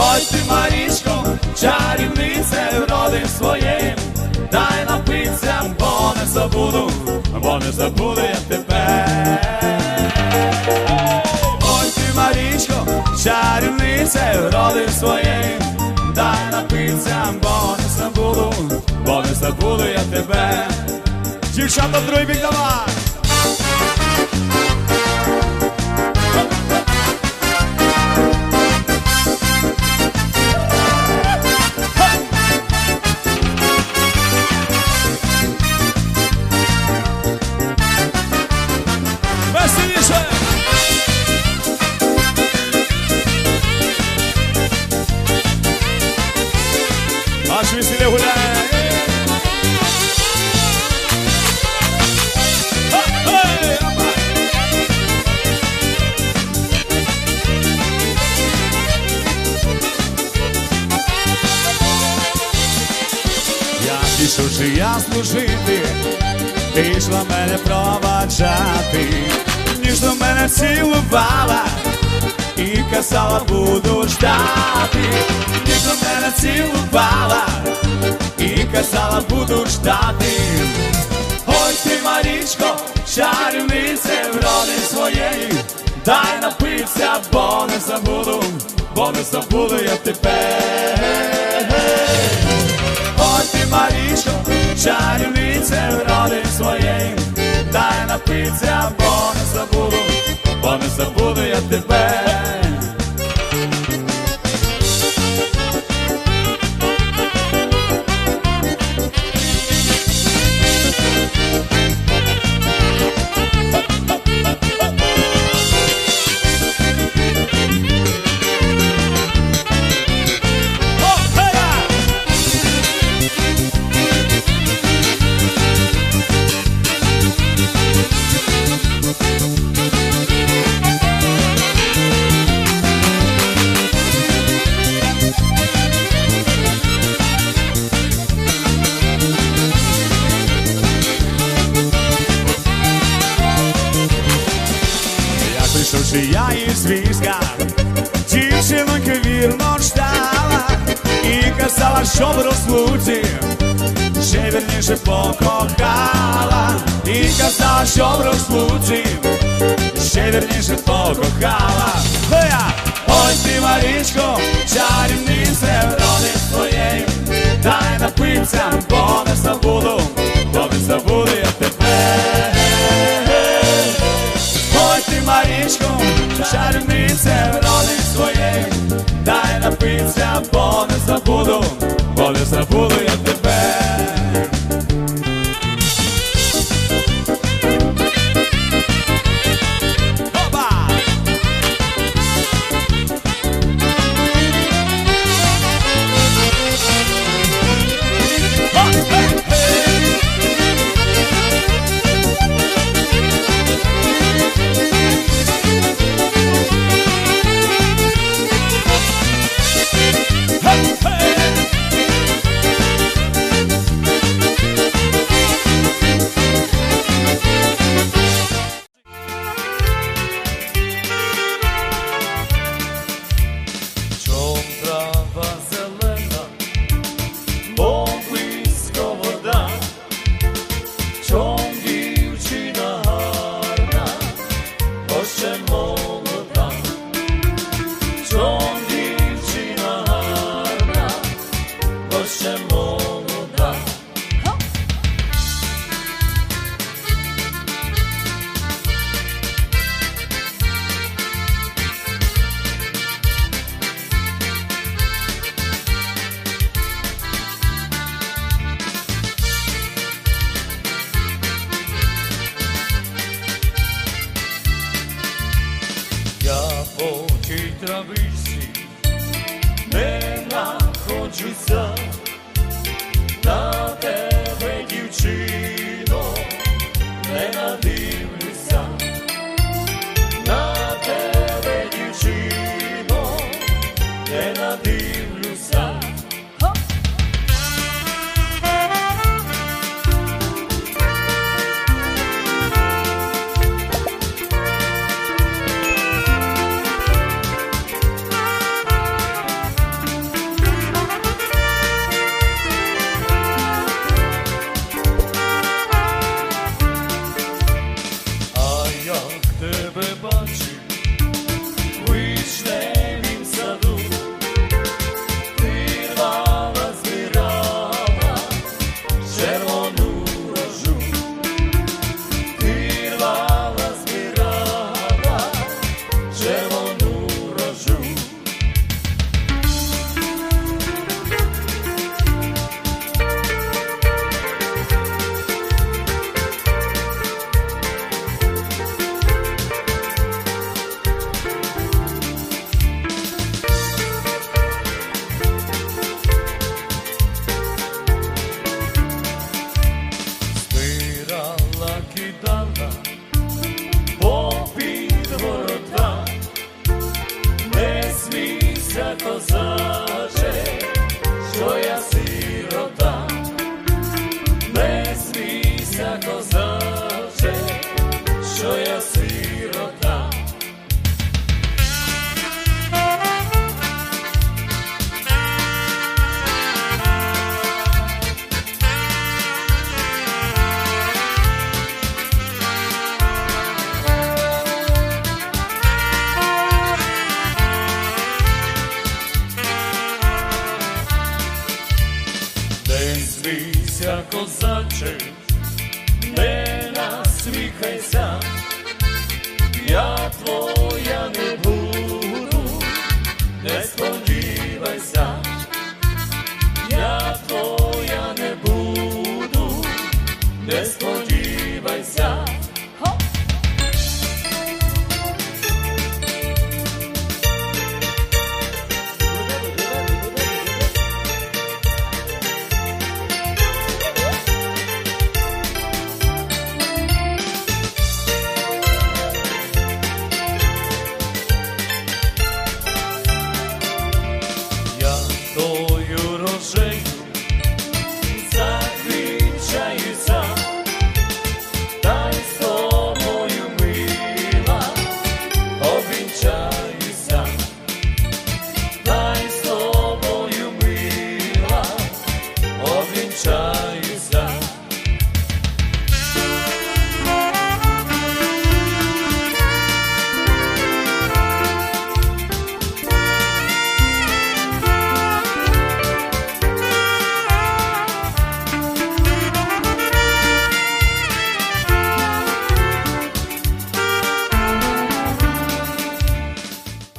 Ой ти, Марічко, чарівниця родив своєм, дай напиться, бо не забуду, бо не забуду я тебе. Ой ти, Марічко, чарівниця родив своєм, дай напиться, бо не забуду, бо не забуду я тебе. Дівчата, другий бік давай! Пішов я служити, ти йшла мене проваджати, ніжно мене цілувала і казала, буду ждати, ніжно мене цілувала і казала, буду ждати. Ой ти, Марічко, чарівнице вроди своєї, дай напитися, бо не забуду, бо не забуду я тебе. Ой ти, Марічко, чарівниця вроди своєї, дай напитися, бо не забуду, бо не забуду я тебе. zvizga Čiševanke virno štala I kad stala šobro sluti Ševernje še pokohala. I kad stala šobro sluti Ševernje še pokohala. Hoja! Oj ti Maričko, čarim nisem, Rodim svojim Daj da picam напитися, травичці не находжуся на тебе, дівчино, не надивлюся на тебе, дівчино, не надивлюся. Jefferson. Смійся, козаче, не насміхайся, я твоя не буду, несподівана.